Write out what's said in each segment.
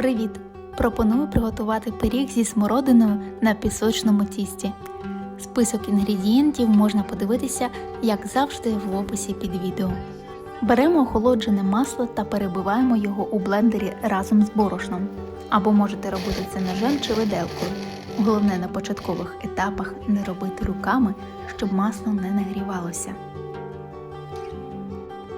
Привіт! Пропоную приготувати пиріг зі смородиною на пісочному тісті. Список інгредієнтів можна подивитися, як завжди, в описі під відео. Беремо охолоджене масло та перебиваємо його у блендері разом з борошном. Або можете робити це ножем чи виделкою. Головне на початкових етапах не робити руками, щоб масло не нагрівалося.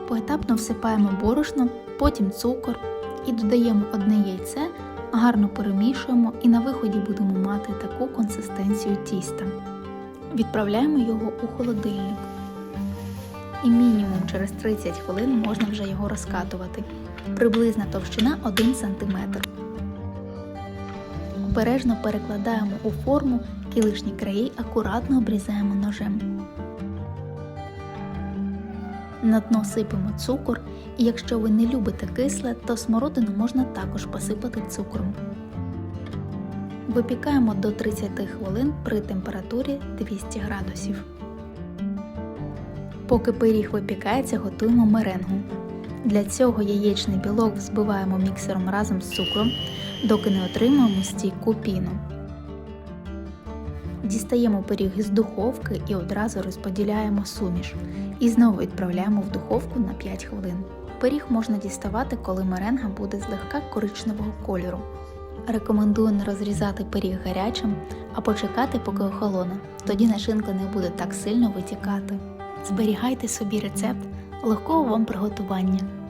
Поетапно всипаємо борошно, потім цукор і додаємо одне яйце, гарно перемішуємо і на виході будемо мати таку консистенцію тіста. Відправляємо його у холодильник. І мінімум через 30 хвилин можна вже його розкатувати. Приблизна товщина 1 см. Обережно перекладаємо у форму і лишні краї акуратно обрізаємо ножем. На дно сипемо цукор, і якщо ви не любите кисле, то смородину можна також посипати цукром. Випікаємо до 30 хвилин при температурі 200 градусів. Поки пиріг випікається, готуємо меренгу. Для цього яєчний білок взбиваємо міксером разом з цукром, доки не отримаємо стійку піну. Дістаємо пиріг із духовки і одразу розподіляємо суміш. І знову відправляємо в духовку на 5 хвилин. Пиріг можна діставати, коли меренга буде злегка коричневого кольору. Рекомендую не розрізати пиріг гарячим, а почекати, поки охолоне. Тоді начинка не буде так сильно витікати. Зберігайте собі рецепт легкого вам приготування.